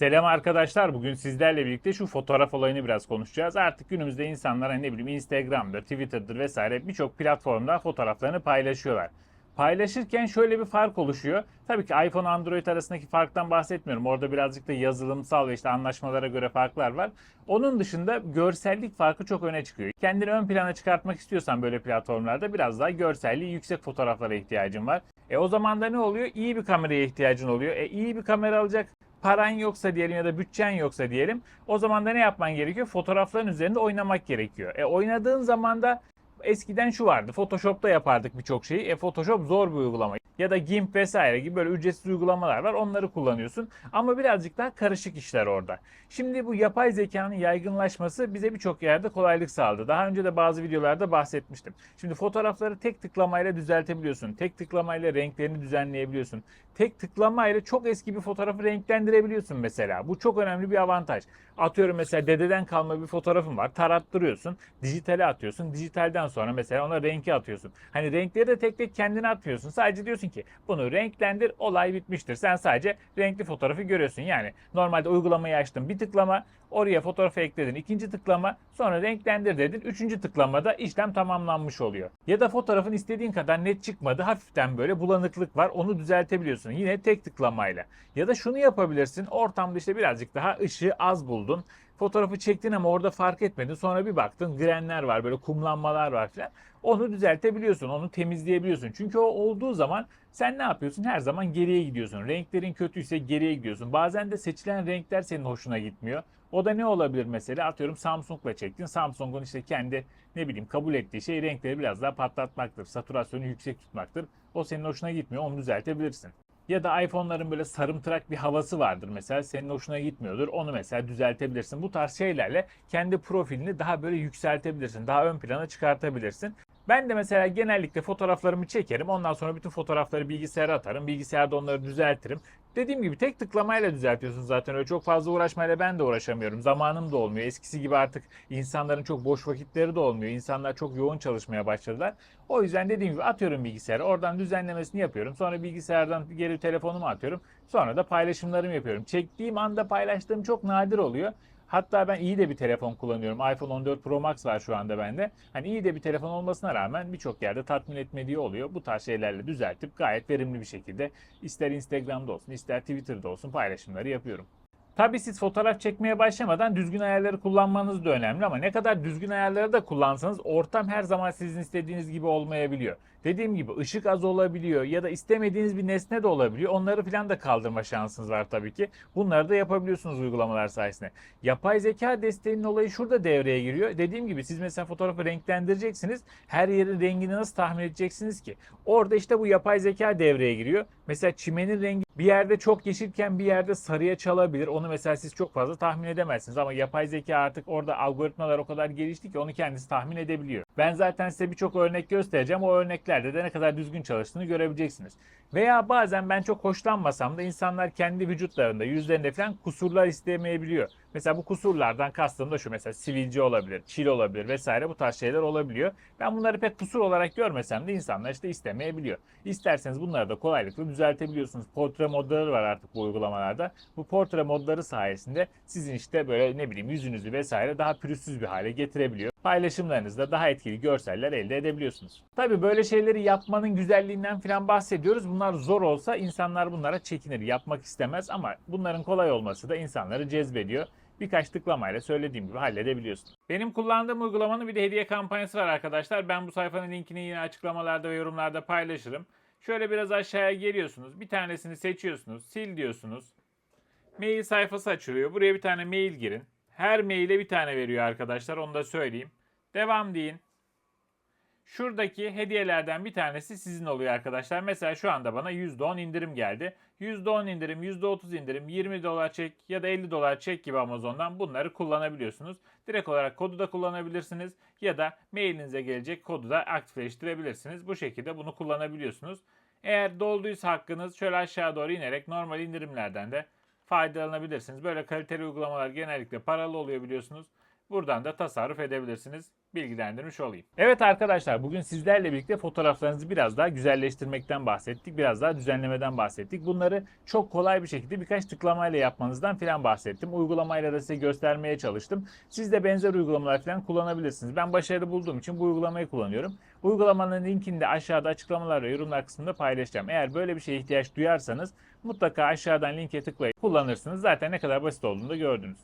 Selam arkadaşlar. Bugün sizlerle birlikte şu fotoğraf olayını biraz konuşacağız. Artık günümüzde insanlar hani ne bileyim Instagram'dır, Twitter'dır vesaire birçok platformda fotoğraflarını paylaşıyorlar. Paylaşırken şöyle bir fark oluşuyor. Tabii ki iPhone Android arasındaki farktan bahsetmiyorum. Orada birazcık da yazılımsal ve işte anlaşmalara göre farklar var. Onun dışında görsellik farkı çok öne çıkıyor. Kendini ön plana çıkartmak istiyorsan böyle platformlarda biraz daha görselliği yüksek fotoğraflara ihtiyacın var. E o zaman da ne oluyor? İyi bir kameraya ihtiyacın oluyor. E iyi bir kamera alacak paran yoksa diyelim ya da bütçen yoksa diyelim o zaman da ne yapman gerekiyor? Fotoğrafların üzerinde oynamak gerekiyor. E oynadığın zaman da eskiden şu vardı. Photoshop'ta yapardık birçok şeyi. E Photoshop zor bir uygulama. Ya da GIMP vesaire gibi böyle ücretsiz uygulamalar var. Onları kullanıyorsun. Ama birazcık daha karışık işler orada. Şimdi bu yapay zekanın yaygınlaşması bize birçok yerde kolaylık sağladı. Daha önce de bazı videolarda bahsetmiştim. Şimdi fotoğrafları tek tıklamayla düzeltebiliyorsun. Tek tıklamayla renklerini düzenleyebiliyorsun. Tek tıklamayla çok eski bir fotoğrafı renklendirebiliyorsun mesela. Bu çok önemli bir avantaj. Atıyorum mesela dededen kalma bir fotoğrafın var. Tarattırıyorsun. Dijitale atıyorsun. Dijitalden sonra mesela ona renki atıyorsun. Hani renkleri de tek tek kendine atmıyorsun. Sadece diyorsun ki bunu renklendir olay bitmiştir. Sen sadece renkli fotoğrafı görüyorsun. Yani normalde uygulamayı açtın bir tıklama oraya fotoğrafı ekledin. ikinci tıklama sonra renklendir dedin. Üçüncü tıklamada işlem tamamlanmış oluyor. Ya da fotoğrafın istediğin kadar net çıkmadı. Hafiften böyle bulanıklık var. Onu düzeltebiliyorsun. Yine tek tıklamayla. Ya da şunu yapabilirsin. Ortamda işte birazcık daha ışığı az buldun. Fotoğrafı çektin ama orada fark etmedin. Sonra bir baktın grenler var, böyle kumlanmalar var falan. Onu düzeltebiliyorsun, onu temizleyebiliyorsun. Çünkü o olduğu zaman sen ne yapıyorsun? Her zaman geriye gidiyorsun. Renklerin kötüyse geriye gidiyorsun. Bazen de seçilen renkler senin hoşuna gitmiyor. O da ne olabilir mesela? Atıyorum Samsung'la çektin. Samsung'un işte kendi ne bileyim kabul ettiği şey renkleri biraz daha patlatmaktır. Satürasyonu yüksek tutmaktır. O senin hoşuna gitmiyor. Onu düzeltebilirsin. Ya da iPhone'ların böyle sarımtırak bir havası vardır mesela senin hoşuna gitmiyordur. Onu mesela düzeltebilirsin. Bu tarz şeylerle kendi profilini daha böyle yükseltebilirsin. Daha ön plana çıkartabilirsin. Ben de mesela genellikle fotoğraflarımı çekerim. Ondan sonra bütün fotoğrafları bilgisayara atarım. Bilgisayarda onları düzeltirim. Dediğim gibi tek tıklamayla düzeltiyorsun zaten. Öyle çok fazla uğraşmayla ben de uğraşamıyorum. Zamanım da olmuyor. Eskisi gibi artık insanların çok boş vakitleri de olmuyor. İnsanlar çok yoğun çalışmaya başladılar. O yüzden dediğim gibi atıyorum bilgisayara. Oradan düzenlemesini yapıyorum. Sonra bilgisayardan geri telefonumu atıyorum. Sonra da paylaşımlarımı yapıyorum. Çektiğim anda paylaştığım çok nadir oluyor. Hatta ben iyi de bir telefon kullanıyorum. iPhone 14 Pro Max var şu anda bende. Hani iyi de bir telefon olmasına rağmen birçok yerde tatmin etmediği oluyor. Bu tarz şeylerle düzeltip gayet verimli bir şekilde ister Instagram'da olsun ister Twitter'da olsun paylaşımları yapıyorum. Tabii siz fotoğraf çekmeye başlamadan düzgün ayarları kullanmanız da önemli ama ne kadar düzgün ayarları da kullansanız ortam her zaman sizin istediğiniz gibi olmayabiliyor. Dediğim gibi ışık az olabiliyor ya da istemediğiniz bir nesne de olabiliyor. Onları falan da kaldırma şansınız var tabii ki. Bunları da yapabiliyorsunuz uygulamalar sayesinde. Yapay zeka desteğinin olayı şurada devreye giriyor. Dediğim gibi siz mesela fotoğrafı renklendireceksiniz. Her yerin rengini nasıl tahmin edeceksiniz ki? Orada işte bu yapay zeka devreye giriyor. Mesela çimenin rengi bir yerde çok yeşilken bir yerde sarıya çalabilir. Onu mesela siz çok fazla tahmin edemezsiniz ama yapay zeka artık orada algoritmalar o kadar gelişti ki onu kendisi tahmin edebiliyor. Ben zaten size birçok örnek göstereceğim. O örneklerde de ne kadar düzgün çalıştığını görebileceksiniz. Veya bazen ben çok hoşlanmasam da insanlar kendi vücutlarında, yüzlerinde falan kusurlar istemeyebiliyor. Mesela bu kusurlardan kastım da şu mesela sivilce olabilir, çil olabilir vesaire bu tarz şeyler olabiliyor. Ben bunları pek kusur olarak görmesem de insanlar işte istemeyebiliyor. İsterseniz bunları da kolaylıkla düzeltebiliyorsunuz. Portre modları var artık bu uygulamalarda. Bu portre modları sayesinde sizin işte böyle ne bileyim yüzünüzü vesaire daha pürüzsüz bir hale getirebiliyor. Paylaşımlarınızda daha etkili görseller elde edebiliyorsunuz. Tabi böyle şeyleri yapmanın güzelliğinden falan bahsediyoruz. Bunlar zor olsa insanlar bunlara çekinir, yapmak istemez ama bunların kolay olması da insanları cezbediyor birkaç tıklamayla söylediğim gibi halledebiliyorsun. Benim kullandığım uygulamanın bir de hediye kampanyası var arkadaşlar. Ben bu sayfanın linkini yine açıklamalarda ve yorumlarda paylaşırım. Şöyle biraz aşağıya geliyorsunuz. Bir tanesini seçiyorsunuz. Sil diyorsunuz. Mail sayfası açılıyor. Buraya bir tane mail girin. Her maile bir tane veriyor arkadaşlar. Onu da söyleyeyim. Devam deyin. Şuradaki hediyelerden bir tanesi sizin oluyor arkadaşlar. Mesela şu anda bana %10 indirim geldi. %10 indirim, %30 indirim, 20 dolar çek ya da 50 dolar çek gibi Amazon'dan bunları kullanabiliyorsunuz. Direkt olarak kodu da kullanabilirsiniz ya da mailinize gelecek kodu da aktifleştirebilirsiniz. Bu şekilde bunu kullanabiliyorsunuz. Eğer dolduysa hakkınız şöyle aşağı doğru inerek normal indirimlerden de faydalanabilirsiniz. Böyle kaliteli uygulamalar genellikle paralı oluyor biliyorsunuz. Buradan da tasarruf edebilirsiniz. bilgilendirmiş olayım. Evet arkadaşlar bugün sizlerle birlikte fotoğraflarınızı biraz daha güzelleştirmekten bahsettik. Biraz daha düzenlemeden bahsettik. Bunları çok kolay bir şekilde birkaç tıklamayla yapmanızdan filan bahsettim. Uygulamayla da size göstermeye çalıştım. Siz de benzer uygulamalar filan kullanabilirsiniz. Ben başarılı bulduğum için bu uygulamayı kullanıyorum. Uygulamanın linkini de aşağıda açıklamalar ve yorumlar kısmında paylaşacağım. Eğer böyle bir şeye ihtiyaç duyarsanız mutlaka aşağıdan linke tıklayıp kullanırsınız. Zaten ne kadar basit olduğunu da gördünüz.